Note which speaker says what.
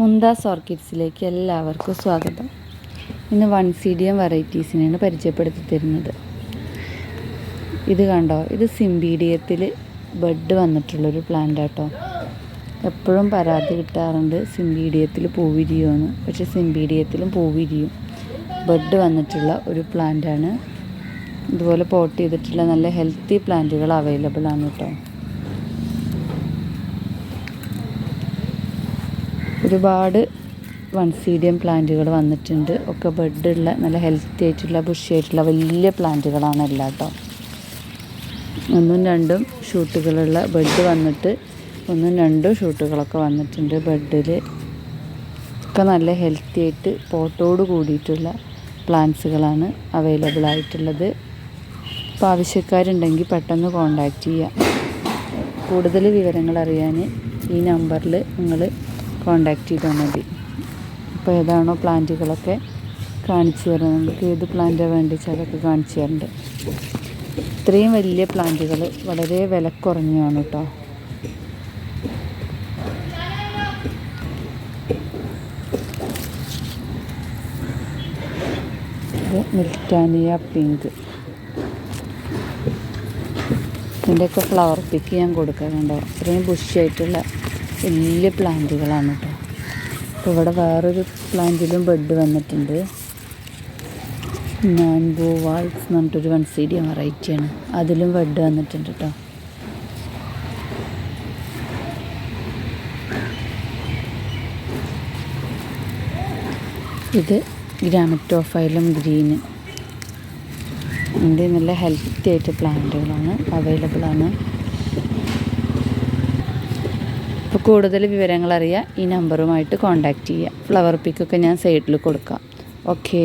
Speaker 1: മുന്താസ് ഓർക്കിഡ്സിലേക്ക് എല്ലാവർക്കും സ്വാഗതം. ഇന്ന് വൺ സി ഡി എം വെറൈറ്റീസിനെയാണ് പരിചയപ്പെടുത്തി തരുന്നത്. ഇത് കണ്ടോ? ഇത് സിംബീഡിയത്തിൽ ബഡ് വന്നിട്ടുള്ളൊരു പ്ലാന്റ് ആട്ടോ. എപ്പോഴും പരാതി കിട്ടാറുണ്ട് സിംബീഡിയത്തിൽ പൂവിരിയുമെന്ന് പക്ഷേ സിംബീഡിയത്തിലും പൂവിരിയും ബഡ് വന്നിട്ടുള്ള ഒരു പ്ലാന്റാണ് ഇതുപോലെ പോട്ട് ചെയ്തിട്ടുള്ള നല്ല ഹെൽത്തി പ്ലാന്റുകൾ അവൈലബിൾ ആണ് കേട്ടോ. ഒരുപാട് വൺ സീഡിയം പ്ലാന്റുകൾ വന്നിട്ടുണ്ട്. ഒക്കെ ബെഡുള്ള നല്ല ഹെൽത്തി ആയിട്ടുള്ള ബുഷി ആയിട്ടുള്ള വലിയ പ്ലാന്റുകളാണ് എല്ലാം കേട്ടോ ഒന്നും രണ്ടും ഷൂട്ടുകളുള്ള ബെഡ് വന്നിട്ട് ഒന്നും രണ്ടും ഷൂട്ടുകളൊക്കെ വന്നിട്ടുണ്ട് ബെഡിൽ ഒക്കെ നല്ല ഹെൽത്തി ആയിട്ട് പോട്ടോട് കൂടിയിട്ടുള്ള പ്ലാന്റ്സുകളാണ് അവൈലബിൾ ആയിട്ടുള്ളത്. അപ്പോൾ ആവശ്യക്കാരുണ്ടെങ്കിൽ പെട്ടെന്ന് കോണ്ടാക്റ്റ് ചെയ്യാം. കൂടുതൽ വിവരങ്ങൾ അറിയാൻ ഈ നമ്പറിൽ നിങ്ങൾ കോണ്ടാക്ട് ചെയ്താൽ മതി. അപ്പോൾ ഏതാണോ പ്ലാന്റുകളൊക്കെ കാണിച്ചു തരാം നമുക്ക് ഏത് പ്ലാന്റാണ് വേണ്ടിച്ചാൽ അതൊക്കെ കാണിച്ചു തരണ്ട്. ഇത്രയും വലിയ പ്ലാന്റുകൾ വളരെ വിലക്കുറഞ്ഞാണ് കേട്ടോ മിൽറ്റാനിയ പിങ്ക് ഇതിന്റെയൊക്കെ ഫ്ലവർ പിക്ക് ഞാൻ കൊടുക്കാറുണ്ടോ. ഇത്രയും ബുഷിയായിട്ടുള്ള വലിയ പ്ലാന്റുകളാണ് കേട്ടോ അപ്പോൾ ഇവിടെ വേറൊരു പ്ലാന്റിലും ബെഡ് വന്നിട്ടുണ്ട്. മാൻബോ വാൾസ് എന്ന് പറഞ്ഞിട്ടൊരു വൺ സി ഡി വെറൈറ്റിയാണ് അതിലും ബെഡ് വന്നിട്ടുണ്ട് കേട്ടോ ഇത് ഗ്രാമറ്റോഫൈലും ഗ്രീന് ഇതിന്റെ നല്ല ഹെൽത്തി ആയിട്ട് പ്ലാന്റുകളാണ്. അവൈലബിൾ ആണ് അപ്പോൾ കൂടുതൽ വിവരങ്ങൾ അറിയാൻ ഈ നമ്പറുമായിട്ട് കോൺടാക്റ്റ് ചെയ്യുക. ഫ്ലവർ പിക്കൊക്കെ ഞാൻ സൈഡിൽ കൊടുക്കാം. ഓക്കേ